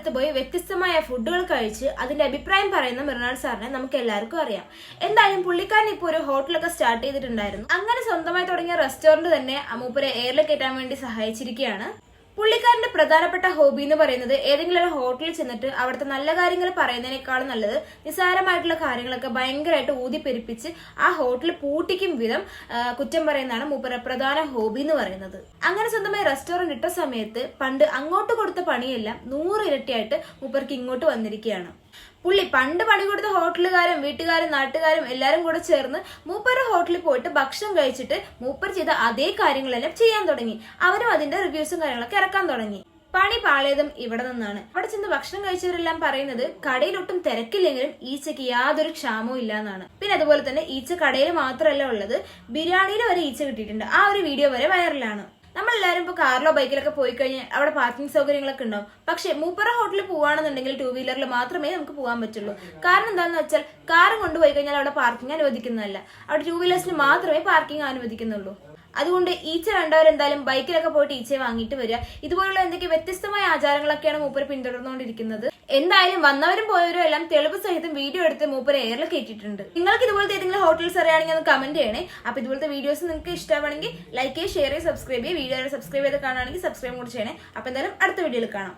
സ്ഥലത്ത് പോയി വ്യത്യസ്തമായ ഫുഡുകൾ കഴിച്ച് അതിന്റെ അഭിപ്രായം പറയുന്ന മൃണാൾ സാറിനെ നമുക്ക് എല്ലാവർക്കും അറിയാം. എന്തായാലും പുള്ളിക്കാരൻ ഇപ്പോൾ ഒരു ഹോട്ടലൊക്കെ സ്റ്റാർട്ട് ചെയ്തിട്ടുണ്ടായിരുന്നു. അങ്ങനെ സ്വന്തമായി തുടങ്ങിയ റെസ്റ്റോറന്റ് തന്നെ അമൂപ്പരെ എയറിൽ കയറ്റാൻ വേണ്ടി സഹായിച്ചിരിക്കുകയാണ്. പുള്ളിക്കാരന്റെ പ്രധാനപ്പെട്ട ഹോബി എന്ന് പറയുന്നത് ഏതെങ്കിലും ഒരു ഹോട്ടലിൽ ചെന്നിട്ട് അവിടുത്തെ നല്ല കാര്യങ്ങൾ പറയുന്നതിനേക്കാളും നല്ലത് നിസ്സാരമായിട്ടുള്ള കാര്യങ്ങളൊക്കെ ഭയങ്കരമായിട്ട് ഊതിപ്പെരിപ്പിച്ച് ആ ഹോട്ടൽ പൂട്ടിക്കും വിധം കുറ്റം പറയുന്നതാണ് മൂപ്പര പ്രധാന ഹോബി എന്ന് പറയുന്നത്. അങ്ങനെ സ്വന്തമായി റെസ്റ്റോറന്റ് ഇട്ട സമയത്ത് പണ്ട് അങ്ങോട്ട് കൊടുത്ത പണിയെല്ലാം നൂറ് ഇരട്ടിയായിട്ട് മൂപ്പർക്ക് ഇങ്ങോട്ട് വന്നിരിക്കുകയാണ്. പുള്ളി പണ്ട് പണി കൊടുത്ത ഹോട്ടലുകാരും വീട്ടുകാരും നാട്ടുകാരും എല്ലാരും കൂടെ ചേർന്ന് മൂപ്പരുടെ ഹോട്ടലിൽ പോയിട്ട് ഭക്ഷണം കഴിച്ചിട്ട് മൂപ്പർ ചെയ്ത അതേ കാര്യങ്ങളെല്ലാം ചെയ്യാൻ തുടങ്ങി. അവരും അതിന്റെ റിവ്യൂസും കാര്യങ്ങളൊക്കെ ഇറക്കാൻ തുടങ്ങി. പണി പാളിയതും ഇവിടെ നിന്നാണ്. അവിടെ ചെന്ന് ഭക്ഷണം കഴിച്ചവരെല്ലാം പറയുന്നത് കടയിലൊട്ടും തിരക്കില്ലെങ്കിലും ഈച്ചയ്ക്ക് യാതൊരു ക്ഷാമവും ഇല്ല എന്നാണ് പിന്നെ അതുപോലെ തന്നെ ഈച്ച കടയിൽ മാത്രമല്ല ഉള്ളത്. ബിരിയാണിയിൽ വരെ ഈച്ച കിട്ടിയിട്ടുണ്ട്. ആ ഒരു വീഡിയോ വരെ വൈറലാണ് നമ്മളെല്ലാരും ഇപ്പോൾ കാറിലോ ബൈക്കിലൊക്കെ പോയി കഴിഞ്ഞാൽ അവിടെ പാർക്കിംഗ് സൗകര്യങ്ങളൊക്കെ ഉണ്ടാവും പക്ഷേ മൂപ്പറ ഹോട്ടലിൽ പോകുകയാണെന്നുണ്ടെങ്കിൽ ടൂ വീലറിൽ മാത്രമേ നമുക്ക് പോകാൻ പറ്റുള്ളൂ. കാരണം എന്താണെന്ന് വെച്ചാൽ കാറും കൊണ്ടുപോയി കഴിഞ്ഞാൽ അവിടെ പാർക്കിംഗ് അനുവദിക്കുന്നതല്ല. അവിടെ ടൂ വീലേഴ്സിന് മാത്രമേ പാർക്കിംഗ് അനുവദിക്കുന്നുള്ളൂ. അതുകൊണ്ട് ഈച്ച കണ്ടവരെന്തായാലും ബൈക്കിലൊക്കെ പോയിട്ട് ഈച്ചയെ വാങ്ങിയിട്ട് വരിക. ഇതുപോലുള്ള എന്തൊക്കെ വ്യത്യസ്തമായ ആചാരങ്ങളൊക്കെയാണ് മൂപ്പര് പിന്തുടർന്നുകൊണ്ടിരിക്കുന്നത്. എന്തായാലും വന്നവരും പോയവരും എല്ലാം തെളിവ് സഹിതം വീഡിയോ എടുത്ത് മൂപ്പര് എയറിൽ കയറ്റിയിട്ടുണ്ട് നിങ്ങൾക്ക് ഇതുപോലത്തെ ഏതെങ്കിലും ഹോട്ടൽസ് അറിയാണെങ്കിൽ ഒന്ന് കമന്റ് ചെയ്യണേ. അപ്പൊ ഇതുപോലത്തെ വീഡിയോസ് നിങ്ങൾക്ക് ഇഷ്ടമാണെങ്കിൽ ലൈക്ക് ചെയ്യുക ഷെയർ ചെയ്യുക സബ്സ്ക്രൈബ് ചെയ്യുക. വീഡിയോ സബ്സ്ക്രൈബ് ചെയ്ത് കാണുകയാണെങ്കിൽ സബ്സ്ക്രൈബ് കൂടി ചെയ്യണേ. അപ്പൊ എന്തായാലും അടുത്ത വീഡിയോയിൽ കാണാം.